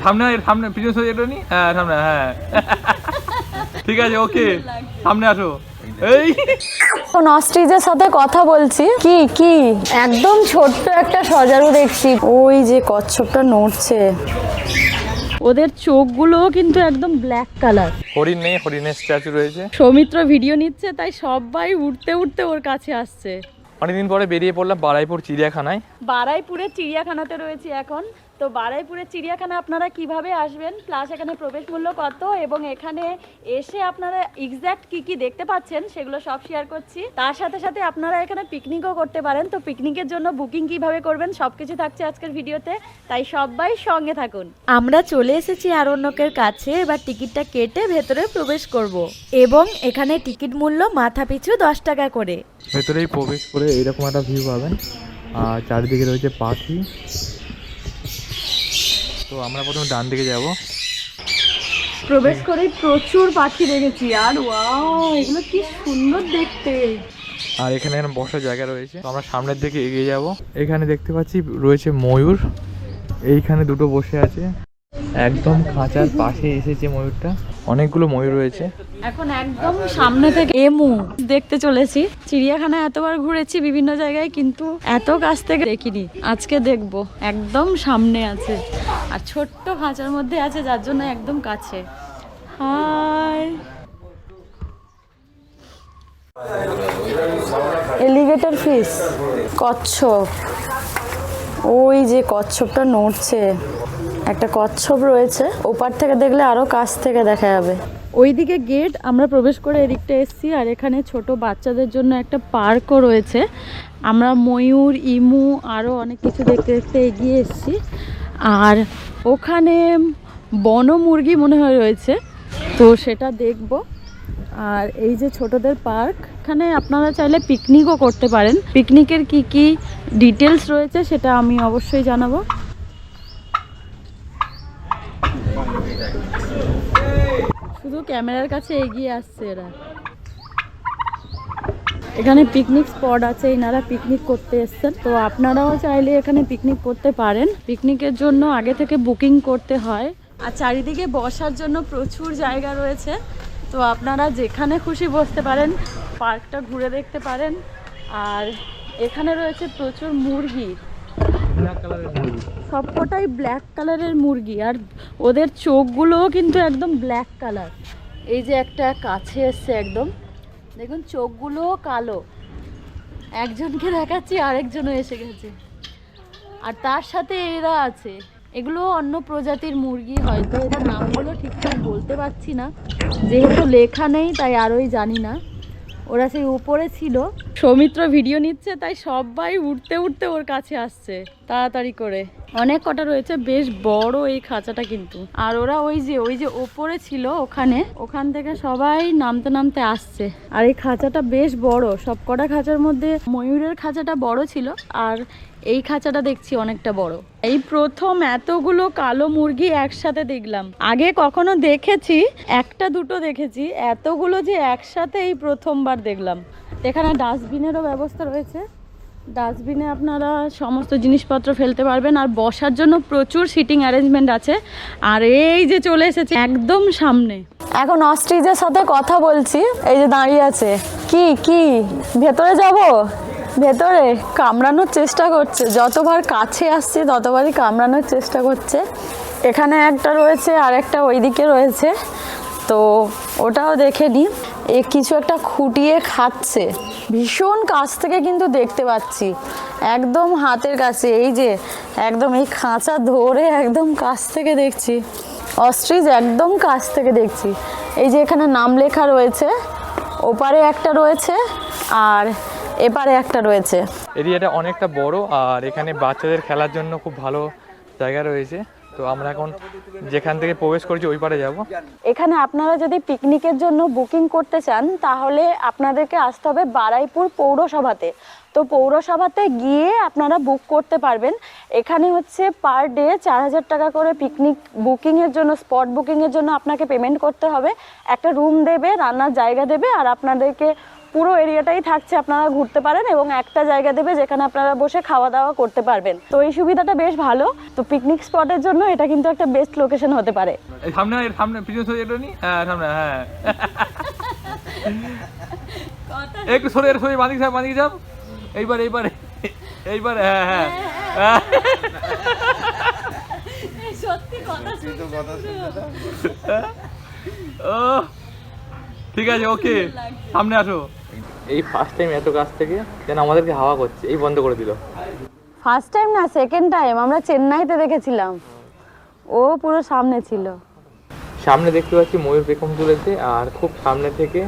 সামনে এর সামনে পিছনে সরে এটা নি? হ্যাঁ সামনে হ্যাঁ। ঠিক আছে ওকে সামনে আসো। এই। এখন অস্ট্রিজের সাথে কথা বলছি। কি কি? একদম ছোট্ট একটা সজারু দেখছি। ওই যে কচ্ছপটা নড়ছে। ওদের চোখগুলোও কিন্তু একদম ব্ল্যাক কালার হরিণ নেই হরিণের স্ট্যাচু রয়েছে। সৌমিত্র ভিডিও নিচ্ছে তাই সবাই উঠতে উঠতে ওর কাছে আসছে। অনেকদিন পরে বেরিয়ে পড়লাম বারাইপুর চিড়িয়াখানায়। বারাইপুরের চিড়িয়াখানাতে রয়েছি এখন। তো বারাইপুরের চিড়িয়াখানা আপনারা কীভাবে আসবেন? প্লাস এখানে প্রবেশ মূল্য কত? এবং এখানে এসে আপনারা এক্স্যাক্ট কি কি দেখতে পাচ্ছেন সেগুলো সব শেয়ার করছি। তার সাথে সাথে আপনারা এখানে পিকনিকও করতে পারেন। তো পিকনিকের জন্য বুকিং কীভাবে করবেন সবকিছু থাকছে আজকের ভিডিওতে। তাই সবাই সঙ্গে থাকুন। আমরা চলে এসেছি আরণ্যকের কাছে। এবার টিকিটটা কেটে ভেতরে প্রবেশ করব। এবং এখানে টিকিট মূল্য মাথা পিছু দশ টাকা করে। ভেতরেই প্রবেশ করে এইরকম একটা ভিউ পাবেন। আর চারিদিকে রয়েছে পাখি। তো আমরা প্রথমে ডান দিকে যাব। প্রবেশ করে প্রচুর পাখি দেখেছি আর ওয়াও এগুলো কি সুন্দর দেখতে। আর এখানে এখানে বসার জায়গা রয়েছে। তো আমরা সামনের দিকে এগিয়ে যাব। এখানে দেখতে পাচ্ছি রয়েছে ময়ূর। এইখানে দুটো বসে আছে। একদম খাঁচার পাশে এসেছে ময়ূরটা। অনেকগুলো ময়ূর রয়েছে। এখন একদম সামনে থেকে এমু দেখতে চলেছি। চিড়িয়াখানায় এতবার ঘুরেছি বিভিন্ন জায়গায়, কিন্তু এত কাছ থেকে দেখিনি। আজকে দেখব, একদম সামনে আছে। আর ছোট্ট খাঁচার মধ্যে আছে, যার জন্য একদম কাছে। হাই। এলিগেটর ফিস কচ্ছপ। ওই যে কচ্ছপটা নড়ছে। একটা কচ্ছপ রয়েছে। ওপার থেকে দেখলে আরও কাছ থেকে দেখা যাবে। ওইদিকে গেট, আমরা প্রবেশ করে এদিকটা এসেছি, আর এখানে ছোট বাচ্চাদের জন্য একটা পার্কও রয়েছে। আমরা ময়ূর, ইমু আরও অনেক কিছু দেখতে দেখতে এগিয়ে এসেছি। আর ওখানে বনমুরগি মনে হয় রয়েছে, তো সেটা দেখব। আর এই যে ছোটদের পার্ক, এখানে আপনারা চাইলে পিকনিকও করতে পারেন। পিকনিকের কি কি ডিটেলস রয়েছে সেটা আমি অবশ্যই জানাব। শুধু ক্যামেরার কাছে এগিয়ে আসছে এরা। এখানে পিকনিক স্পট আছে, এনারা পিকনিক করতে এসছেন। তো আপনারাও চাইলে এখানে পিকনিক করতে পারেন। পিকনিকের জন্য আগে থেকে বুকিং করতে হয়। আর চারিদিকে বসার জন্য প্রচুর জায়গা রয়েছে। তো আপনারা যেখানে খুশি বসতে পারেন, পার্কটা ঘুরে দেখতে পারেন। আর এখানে রয়েছে প্রচুর মুরগি। সবকটাই ব্ল্যাক কালারের মুরগি, আর ওদের চোখগুলোও কিন্তু একদম ব্ল্যাক কালার এই যে একটা কাছে এসছে একদম। দেখুন, চোখগুলোও কালো। একজনকে দেখাচ্ছি, আরেকজনও এসে গেছে। আর তার সাথে এরা আছে। এগুলো অন্য প্রজাতির মুরগি, হয়তো এদের নামগুলো ঠিকঠাক বলতে পারছি না। যেহেতু লেখা নেই, তাই আরোই জানি না। ওরা সেই উপরে ছিল। সৌমিত্র ভিডিও নিচ্ছে, তাই সবাই উঠতে উঠতে ওর কাছে আসছে। তাড়াতাড়ি করে। অনেক কটা রয়েছে, বেশ বড় এই খাঁচাটা কিন্তু। আর ওরা ওই যে ওই যে ওপরে ছিল ওখানে, ওখান থেকে সবাই নামতে নামতে আসছে। আর এই খাঁচাটা বেশ বড়, সব কটা খাঁচার মধ্যে ময়ূরের খাঁচাটা বড় ছিল, আর এই খাঁচাটা দেখছি অনেকটা বড়। এই প্রথম এতগুলো কালো মুরগি একসাথে দেখলাম। আগে কখনো দেখেছি, একটা দুটো দেখেছি, এতগুলো যে একসাথে এই প্রথমবার দেখলাম। এখানে ডাস্টবিনেরও ব্যবস্থা রয়েছে। ডাস্টবিনে আপনারা সমস্ত জিনিসপত্র ফেলতে পারবেন আর বসার জন্য প্রচুর সিটিং অ্যারেঞ্জমেন্ট আছে। আর এই যে চলে এসেছে একদম সামনে। এখন অস্ট্রিজের সাথে কথা বলছি। এই যে দাঁড়িয়ে আছে। কি কি? ভেতরে যাব? ভেতরে? কামড়ানোর চেষ্টা করছে। যতবার কাছে আসছে, ততবারই কামড়ানোর চেষ্টা করছে। এখানে একটা রয়েছে আর একটা ওইদিকে রয়েছে। তো ওটাও দেখে নিই। এ কিছু একটা খুঁটিয়ে খাচ্ছে। ভীষণ কাছ থেকে কিন্তু দেখতে পাচ্ছি। একদম হাতের কাছে, এই যে একদম এই খাঁচা ধরে একদম কাছ থেকে দেখছি। অস্ট্রিজ একদম কাছ থেকে দেখছি। এই যে এখানে নাম লেখা রয়েছে, ওপারে একটা রয়েছে আর এপারে একটা রয়েছে। এরিয়াটা অনেকটা বড় আর এখানে বাচ্চাদের খেলার জন্য খুব ভালো জায়গা রয়েছে। তো আমরা এখন যেখান থেকে প্রবেশ করছি ওই পারে যাব। এখানে আপনারা যদি পিকনিকের জন্য বুকিং করতে চান, তাহলে আপনাদেরকে আসতে হবে বারাইপুর পৌরসভাতে। তো পৌরসভাতে গিয়ে আপনারা বুক করতে পারবেন। এখানে হচ্ছে পার ডে চার হাজার টাকা করে পিকনিক বুকিংয়ের জন্য, স্পট বুকিংয়ের জন্য আপনাকে পেমেন্ট করতে হবে। একটা রুম দেবে, রান্নার জায়গা দেবে, আর আপনাদেরকে পুরো এরিয়াটাই থাকছে আপনারা ঘুরতে পারেন এবং একটা জায়গা দেবে যেখানে আপনারা বসে খাওয়া দাওয়া করতে পারবেন। তো এই সুবিধাটা বেশ ভালো। তো পিকনিক স্পটের জন্য এটা কিন্তু একটা বেস্ট লোকেশন হতে পারে। সামনে এর সামনে পিছনে সরে এটা নি হ্যাঁ সামনে হ্যাঁ। একটু সরে এর সরে বাঁদিকে যাও বাঁদিকে যাও। এইবার এইবার এইবার হ্যাঁ হ্যাঁ। সত্যি কথা ঠিক আছে ওকে। সামনে আসো। এই ফার্স্ট টাইম এত কাছ থেকে যেন আমাদেরকে হাওয়া করছে এই বন্ধ করে দিল। ফার্স্ট টাইম না সেকেন্ড টাইম আমরা চেন্নাইতে দেখেছিলাম। ও পুরো সামনে ছিল। সামনে দেখতে পাচ্ছি ময়ূর পেখম তুলেছে আর খুব সামনে থেকে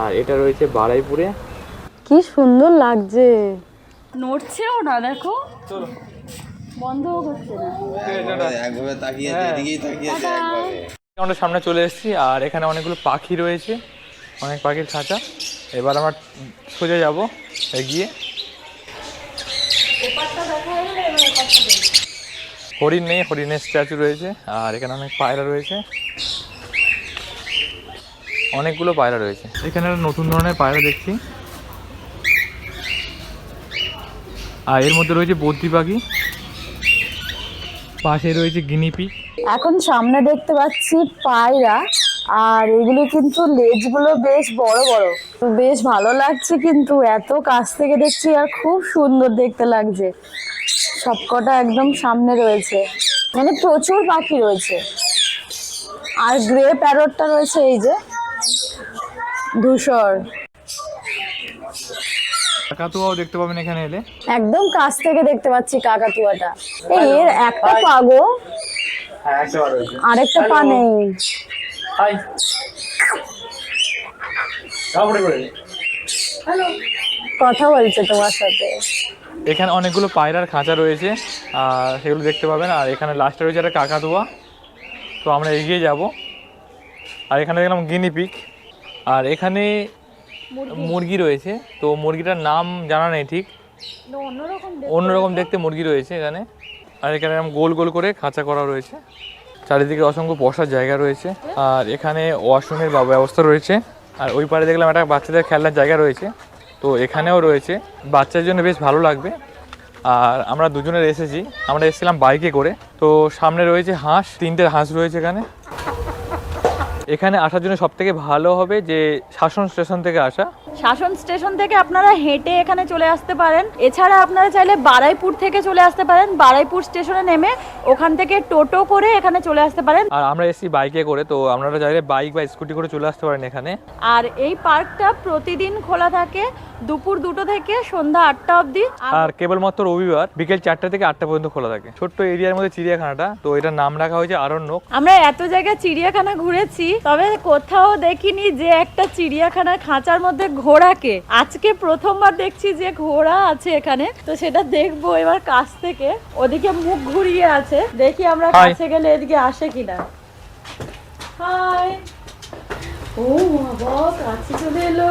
আর এটা রয়েছে বারাইপুরে। কি সুন্দর লাগছে। নড়ছেও না দেখো। বন্ধও করছে না। একভাবে তাকিয়ে এদিকেই তাকিয়ে আছে একভাবে। আমরা সামনে চলে এসেছি আর এখানে অনেকগুলো পাখি রয়েছে অনেক পাখির খাঁচা। এবার আমরা সোজা যাব এগিয়ে। হরিণ নেই হরিণের স্ট্যাচু রয়েছে আর এখানে অনেক পায়রা রয়েছে। অনেকগুলো পায়রা রয়েছে। এখানে নতুন ধরনের পায়রা দেখছি। আর এর মধ্যে রয়েছে বদ্রি পাখি। পাশে রয়েছে গিনিপি এখন সামনে দেখতে পাচ্ছি পায়রা। আর এগুলো কিন্তু লেজগুলো বেশ বড় বড়। বেশ ভালো লাগছে কিন্তু এত কাছ থেকে দেখছি আর খুব সুন্দর দেখতে লাগছে। সবকটা একদম সামনে রয়েছে। মানে প্রচুর পাখি রয়েছে। আর গ্রে প্যারটটা রয়েছে এই যে ধূসর। কাকাতুয়াও দেখতে পাবেন এখানে এলে। একদম কাছ থেকে দেখতে পাচ্ছি কাকাতুয়াটা। এই এর একটা পাগো হ্যাঁ আরেকটা পা নেই। হাই কথা বলছে তোমার সাথে। এখানে অনেকগুলো পায়রার খাঁচা রয়েছে আর সেগুলো দেখতে পাবেন। আর এখানে লাস্টে রয়েছে একটা কাকাতুয়া। তো আমরা এগিয়ে যাব। আর এখানে দেখলাম গিনিপিক আর এখানে মুরগি। রয়েছে। তো মুরগিটার নাম জানা নেই ঠিক। অন্যরকম অন্যরকম দেখতে মুরগি রয়েছে এখানে। আর এখানে এরকম গোল গোল করে খাঁচা করা রয়েছে। চারিদিকে অসংখ্য বসার জায়গা রয়েছে। আর এখানে ওয়াশরুমের ব্যবস্থা রয়েছে। আর ওই পারে দেখলাম একটা বাচ্চাদের খেলনার জায়গা রয়েছে। তো এখানেও রয়েছে। বাচ্চার জন্য বেশ ভালো লাগবে। আর আমরা দুজনের এসেছি। আমরা এসেছিলাম বাইকে করে। তো সামনে রয়েছে হাঁস। তিনটে হাঁস রয়েছে এখানে। এখানে আসার জন্য সব থেকে ভালো হবে যে শাসন স্টেশন থেকে আসা? শাসন স্টেশন থেকে আপনারা হেঁটে এখানে চলে আসতে পারেন। এছাড়া আপনারা চাইলে বারাইপুর থেকে চলে আসতে পারেন। বারাইপুর স্টেশনে নেমে ওখান থেকে টোটো করে এখানে চলে আসতে পারেন। আর আমরা এসেছি বাইকে করে তো আপনারা চাইলে বাইক বা স্কুটি করে চলে আসতে পারেন এখানে। আর এই পার্কটা প্রতিদিন খোলা থাকে দুপুর দুটো থেকে সন্ধ্যা আটটা অবধি। আর আর কেবলমাত্র রবিবার বিকেল চারটা থেকে আটটা পর্যন্ত খোলা থাকে। ছোট্ট এরিয়ার মধ্যে চিড়িয়াখানাটা তো এটার নাম রাখা হয়েছে আরণ্যক। আমরা এত জায়গায় চিড়িয়াখানা ঘুরেছি তবে কোথাও দেখিনি যে একটা চিড়িয়াখানার খাঁচার মধ্যে ঘোড়াকে। আজকে প্রথমবার দেখছি যে ঘোড়া আছে এখানে। তো সেটা দেখব এবার কাছ থেকে। ওদিকে মুখ ঘুরিয়ে আছে। দেখি আমরা কাছে গেলে এদিকে আসে কিনা। হাই ও বাবা কাছে চলে এলো।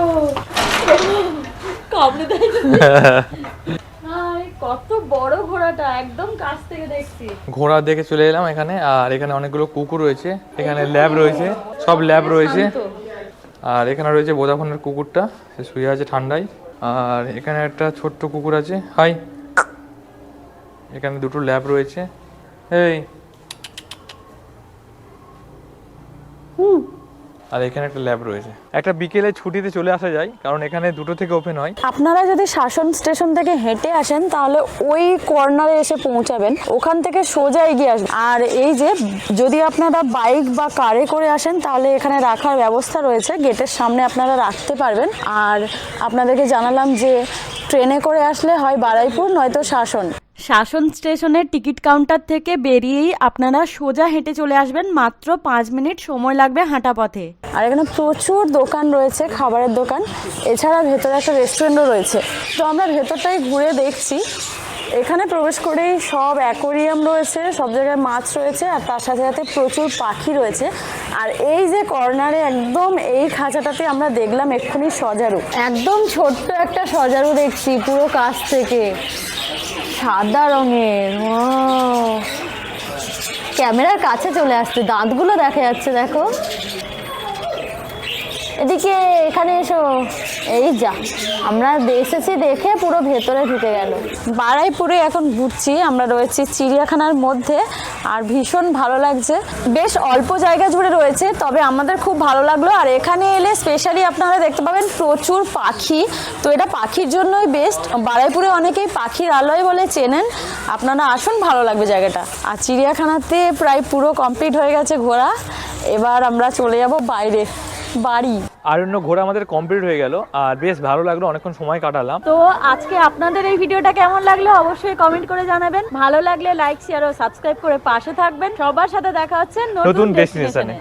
কামড়ে দেয় কত বড় ঘোড়াটা একদম কাছ থেকে দেখছি। ঘোড়া দেখে চলে এলাম এখানে আর এখানে অনেকগুলো কুকুর রয়েছে এখানে ল্যাব রয়েছে সব ল্যাব রয়েছে। আর এখানে রয়েছে বোদাফোনের কুকুরটা সে শুয়ে আছে ঠান্ডায়। আর এখানে একটা ছোট্ট কুকুর আছে হাই। এখানে দুটো ল্যাব রয়েছে এই। হুম। আর এখানে একটা ল্যাব রয়েছে। একটা বিকেলে ছুটিতে চলে আসা যায়, কারণ এখানে দুটো থেকে ওপেন হয়। আপনারা যদি শাসন স্টেশন থেকে হেঁটে আসেন, তাহলে ওই কর্নারে এসে পৌঁছাবেন। ওখান থেকে সোজা এগিয়ে আসবেন। আর এই যে, যদি আপনারা বাইক বা কারে করে আসেন, তাহলে এখানে রাখার ব্যবস্থা রয়েছে। গেটের সামনে আপনারা রাখতে পারবেন। আর আপনাদেরকে জানালাম যে ট্রেনে করে আসলে হয় বারাইপুর, নয়তো শাসন। শাসন স্টেশনের টিকিট কাউন্টার থেকে বেরিয়েই আপনারা সোজা হেঁটে চলে আসবেন। মাত্র পাঁচ মিনিট সময় লাগবে হাঁটা পথে। আর এখানে প্রচুর দোকান রয়েছে, খাবারের দোকান। এছাড়া ভেতরে একটা রেস্টুরেন্টও রয়েছে। তো আমরা ভেতরটাই ঘুরে দেখছি। এখানে প্রবেশ করেই সব অ্যাকোরিয়াম রয়েছে, সব জায়গায় মাছ রয়েছে, আর তার সাথে সাথে প্রচুর পাখি রয়েছে। আর এই যে কর্নারে একদম এই খাঁচাটাতে আমরা দেখলাম এক্ষুনি সজারু। একদম ছোট্ট একটা সজারু দেখছি পুরো কাছ থেকে। সাদা রঙের ও ক্যামেরার কাছে চলে আসছে দাঁতগুলো দেখা যাচ্ছে দেখো। এদিকে, এখানে এসো। এই যা, আমরা এসেছি দেখে পুরো ভেতরে ঢুকে গেল। বারাইপুরে এখন ঘুরছি, আমরা রয়েছি চিড়িয়াখানার মধ্যে, আর ভীষণ ভালো লাগছে। বেশ অল্প জায়গা জুড়ে রয়েছে, তবে আমাদের খুব ভালো লাগল। আর এখানে এলে স্পেশালি আপনারা দেখতে পাবেন প্রচুর পাখি। তো এটা পাখির জন্যই বেস্ট বারাইপুরে অনেকেই পাখির আলোয় বলে চেনেন। আপনারা আসুন, ভালো লাগবে জায়গাটা। আর চিড়িয়াখানাতে প্রায় পুরো কমপ্লিট হয়ে গেছে ঘোরা। এবার আমরা চলে যাব বাইরে। বাড়ি। আরণ্য ঘোরা আমাদের কমপ্লিট হয়ে গেল। আর বেশ ভালো লাগল অনেকক্ষণ সময় কাটালাম। তো আজকে আপনাদের এই ভিডিওটা কেমন লাগল অবশ্যই কমেন্ট করে জানাবেন। ভালো লাগলে লাইক শেয়ার ও সাবস্ক্রাইব করে পাশে থাকবেন। সবার সাথে দেখা হচ্ছে নতুন ডেস্টিনেশনে